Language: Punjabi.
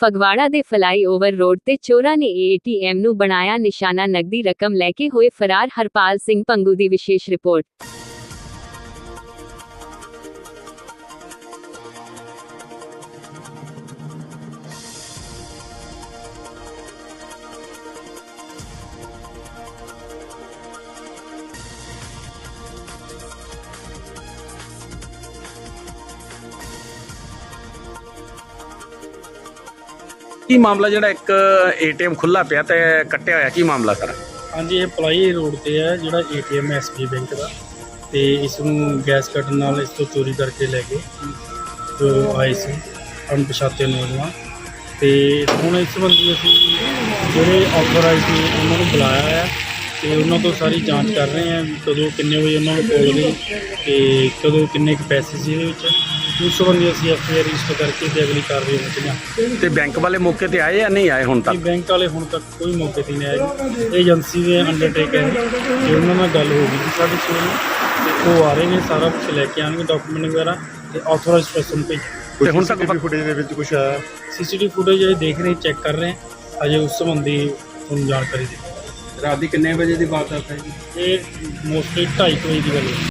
ਫਗਵਾੜਾ ਦੇ ਫਲਾਈਓਵਰ ਰੋਡ ਤੇ ਚੋਰਾਂ ਨੇ ਏਟੀਐਮ ਨੂੰ ਬਣਾਇਆ ਨਿਸ਼ਾਨਾ, ਨਕਦੀ ਰਕਮ ਲੈ ਕੇ ਹੋਏ ਫਰਾਰ ਹਰਪਾਲ ਸਿੰਘ ਪੰਗੂ ਦੀ ਵਿਸ਼ੇਸ਼ ਰਿਪੋਰਟ। ਕੀ ਮਾਮਲਾ ਜਿਹੜਾ ਇੱਕ ਏਟੀਐਮ ਖੁੱਲਾ ਪਿਆ ਤੇ ਕੱਟਿਆ ਹੋਇਆ, ਕੀ ਮਾਮਲਾ ਸਰ? ਹਾਂਜੀ, ਇਹ ਪਲਾਈ ਰੋਡ ਤੇ ਹੈ, ਜਿਹੜਾ ਏਟੀਐਮ ਐਸਬੀ ਬੈਂਕ ਦਾ। ਤੇ ਇਸ ਨੂੰ ਗੈਸ ਕੱਟਣ ਨਾਲ ਇਸ ਤੋਂ ਚੋਰੀ ਕਰਕੇ ਲੈ ਗਏ ਜੋ ਆਏ ਸੀ, ਅਣਪਛਾਤੇ ਨੌਜਵਾਨ। ਤੇ ਹੁਣ ਇਸ ਸੰਬੰਧੀ ਅਸੀਂ ਜਿਹੜੇ ਆਥੋਰਾਈਜ਼ ਨੇ, ਉਹਨਾਂ ਨੂੰ ਬੁਲਾਇਆ ਹੈ। ਤੇ ਉਹਨਾਂ ਤੋਂ ਸਾਰੀ ਜਾਂਚ ਕਰ ਰਹੇ ਹਾਂ ਵੀ ਕਦੋਂ ਕਿੰਨੇ ਵਜੇ ਉਹਨਾਂ ਨੂੰ ਕੋਲ ਗਈ ਤੇ ਕਦੋਂ ਕਿੰਨੇ ਕੁ ਪੈਸੇ ਸੀ ਇਹਦੇ ਵਿੱਚ। ਉਸ ਸੰਬੰਧੀ ਅਸੀਂ ਐਫਆਈਆਰ ਰਜਿਸਟਰ ਕਰਕੇ ਤੇ ਅਗਲੀ ਕਾਰਵਾਈ ਮੁੱਕੀਆਂ ਤੇ ਬੈਂਕ ਵਾਲੇ ਮੌਕੇ ਤੇ ਆਏ ਜਾਂ ਨਹੀਂ ਆਏ ਹੁਣ ਇਹ ਤੱਕ ਬੈਂਕ ਵਾਲੇ ਹੁਣ ਤੱਕ ਕੋਈ ਮੌਕੇ ਤੇ ਨਹੀਂ ਆਏ। ਇਹ ਏਜੰਸੀ ਦੇ ਅੰਡਰਟੇਕਰ ਹੈ ਤੇ ਉਹਨਾਂ ਨਾਲ ਗੱਲ ਹੋ ਗਈ ਸੀ ਸਾਡੀ ਤੇ ਉਹ ਆ ਰਹੇ ਨੇ ਸਾਰਾ ਕੁਝ ਲੈ ਕੇ ਆਉਣਗੇ ਡਾਕੂਮੈਂਟ ਵਗੈਰਾ ਤੇ ਆਥੋਰਾਈਜ਼ਡ ਪਰਸਨ ਭੇਜ ਤੇ ਹੁਣ ਤੱਕ ਫੁਟੇਜ ਦੇ ਵਿੱਚ ਕੁਝ ਆਇਆ? ਸੀਸੀਟੀਵੀ ਫੁਟੇਜ ਜਿਹੜੇ ਦੇਖ ਰਹੇ ਚੈੱਕ ਕਰ ਰਹੇ ਹਾਂ। ਅਜੇ ਉਸ ਸੰਬੰਧੀ ਤੁਹਾਨੂੰ ਜਾਣਕਾਰੀ ਦੇ ਰਾਤ ਦੀ ਕਿੰਨੇ ਵਜੇ ਦੀ ਬਾਤ ਹੈ ਜੀ? ਇਹ ਮੋਸਟਲੀ 2:30 ਵਜੇ ਦੀ ਗੱਲ ਹੈ।